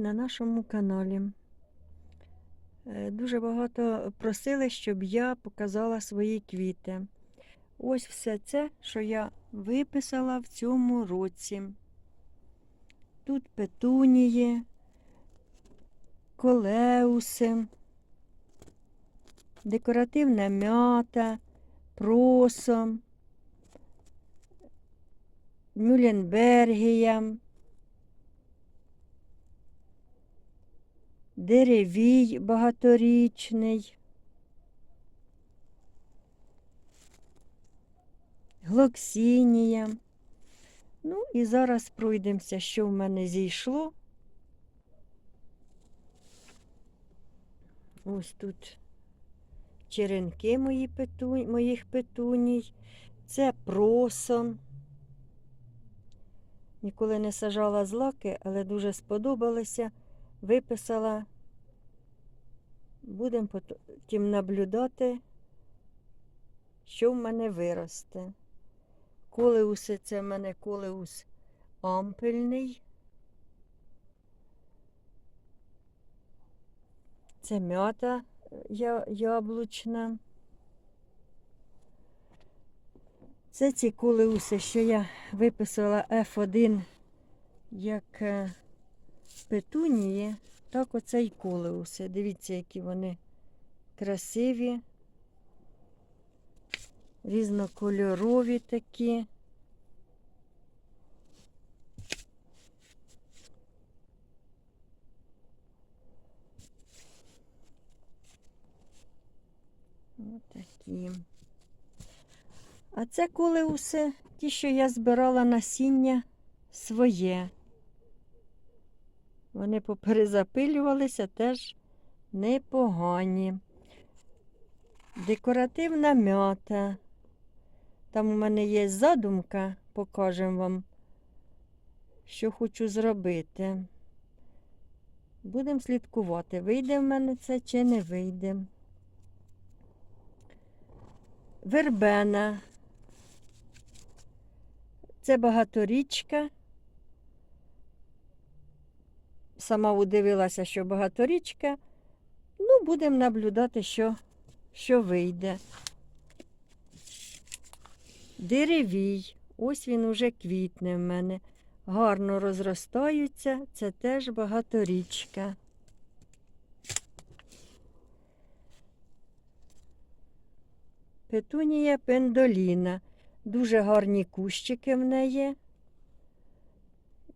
на нашому каналі. Е, Дуже багато просили, щоб я показала свої квіти. Ось все це, що я виписала в цьому році. Тут петунії, колеуси, декоративна м'ята, просо, мюленбергія. Деревій багаторічний, глоксінія. Ну і зараз пройдемося, що в мене зійшло. Ось тут черенки мої пету... моїх петуній. Це просо. Ніколи не сажала злаки, але дуже сподобалося виписала. Будемо потім наблюдати, що в мене виросте. Колеуси це в мене колеус ампельний. Це м'ята яблучна. Це ці колеуси, що я виписала F1 як е, петунії, так оце й колеуси. Дивіться, які вони красиві, різнокольорові такі. Отакі. А це колеуси, ті, що я збирала насіння своє. Вони поперезапилювалися теж непогані. Декоративна м'ята. Там у мене є задумка, покажемо вам, що хочу зробити. Будемо слідкувати, вийде в мене це чи не вийде. Вербена. Це багаторічка сама удивилася, що багаторічка. Ну, будемо наблюдати, що, що вийде. Деревій. Ось він уже квітне в мене. Гарно розростаються. Це теж багаторічка. Петунія пендоліна. Дуже гарні кущики в неї.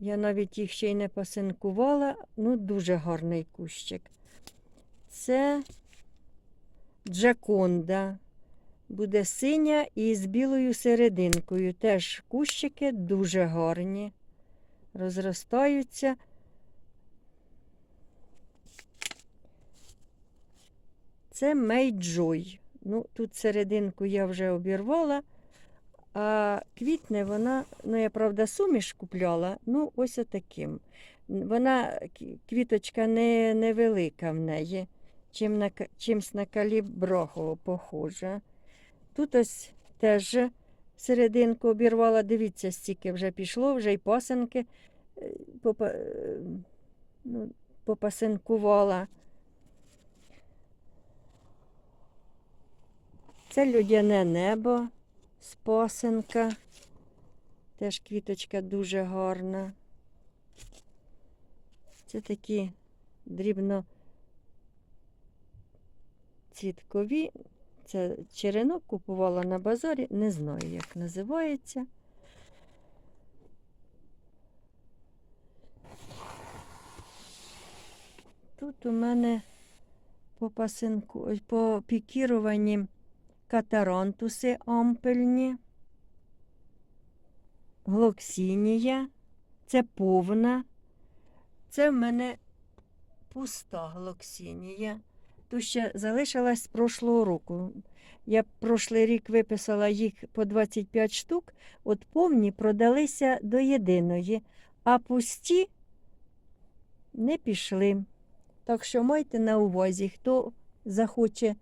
Я навіть їх ще й не пасинкувала, ну дуже гарний кущик. Це джаконда. Буде синя і з білою серединкою. Теж кущики дуже гарні. Розростаються. Це мейджой. Ну, тут серединку я вже обірвала. А квітне вона, ну я правда суміш купляла, ну ось отаким. Вона квіточка не, невелика в неї, чим на, чимсь на каліброхову похожа. Тут ось теж серединку обірвала, дивіться, стільки вже пішло, вже й пасенки попа, ну, попасинкувала. Це людяне небо спасенка. Теж квіточка дуже гарна. Це такі дрібно цвіткові. Це черенок купувала на базарі, не знаю, як називається. Тут у мене по пасинку, по пікіруванні катарантуси ампельні, глоксінія, це повна. Це в мене пуста глоксінія. Тут ще залишилась з прошлого року. Я прошлий рік виписала їх по 25 штук, от повні продалися до єдиної, а пусті не пішли. Так що майте на увазі, хто захоче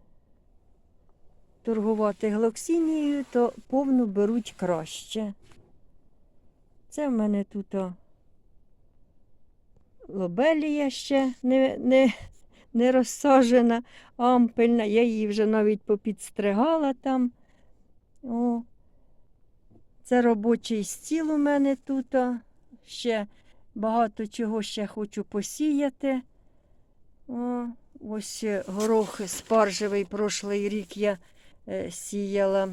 торгувати глоксінією, то повну беруть краще. Це в мене тут лобелія ще не, не, не розсаджена, ампельна. Я її вже навіть попідстригала там. О. Це робочий стіл у мене тут. Ще багато чого ще хочу посіяти. О, ось горох спаржевий прошлий рік я сіяла.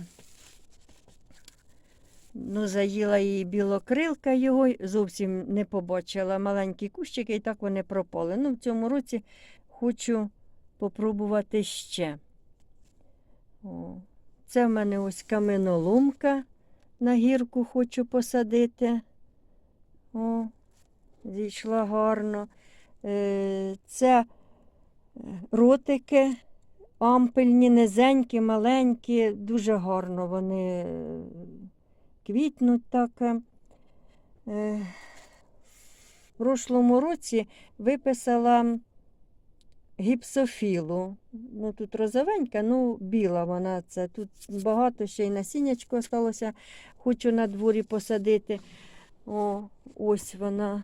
Ну, заїла її білокрилка його, зовсім не побачила маленькі кущики, і так вони пропали. Ну, в цьому році хочу попробувати ще. О, це в мене ось каменоломка на гірку хочу посадити. О, зійшла гарно. Е, Це е, ротики ампельні, низенькі, маленькі, дуже гарно вони е, квітнуть так. Е, В прошлому році виписала гіпсофілу. Ну, тут розовенька, ну біла вона це. Тут багато ще й насіннячко осталося. Хочу на дворі посадити. О, ось вона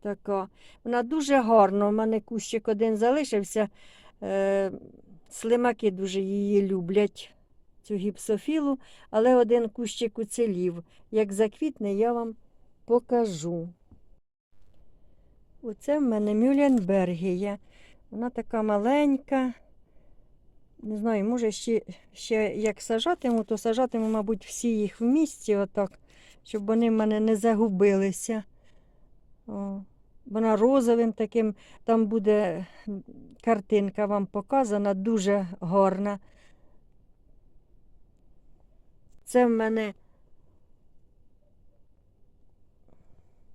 така. Вона дуже гарна. У мене кущик один залишився. Е, слимаки дуже її люблять, цю гіпсофілу, але один кущик уцелів. Як заквітне, я вам покажу. Оце в мене Мюлленбергія. Вона така маленька. Не знаю, може ще, ще як сажатиму, то сажатиму, мабуть, всі їх в місті, отак, щоб вони в мене не загубилися. О, вона розовим таким, там буде картинка вам показана, дуже гарна. Це в мене,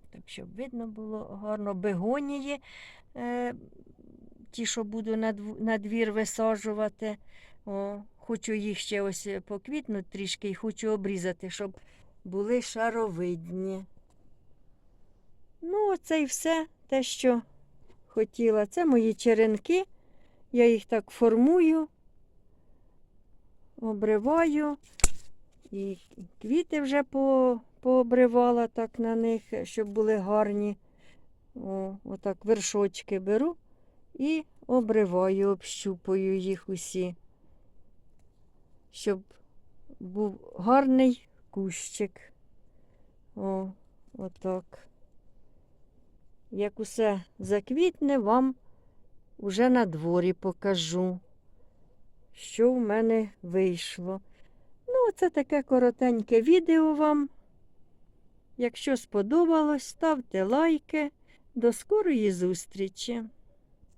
так, щоб видно було гарно, бегонії, е, ті, що буду на, дв- на двір висаджувати. О, хочу їх ще ось поквітнути трішки і хочу обрізати, щоб були шаровидні. Ну, оце і все те, що хотіла. Це мої черенки. Я їх так формую, обриваю. І квіти вже по, пообривала так на них, щоб були гарні. О, отак вершочки беру і обриваю, общупую їх усі, щоб був гарний кущик. О, отак. Як усе заквітне, вам уже на дворі покажу, що в мене вийшло. Ну, це таке коротеньке відео вам. Якщо сподобалось, ставте лайки. До скорої зустрічі!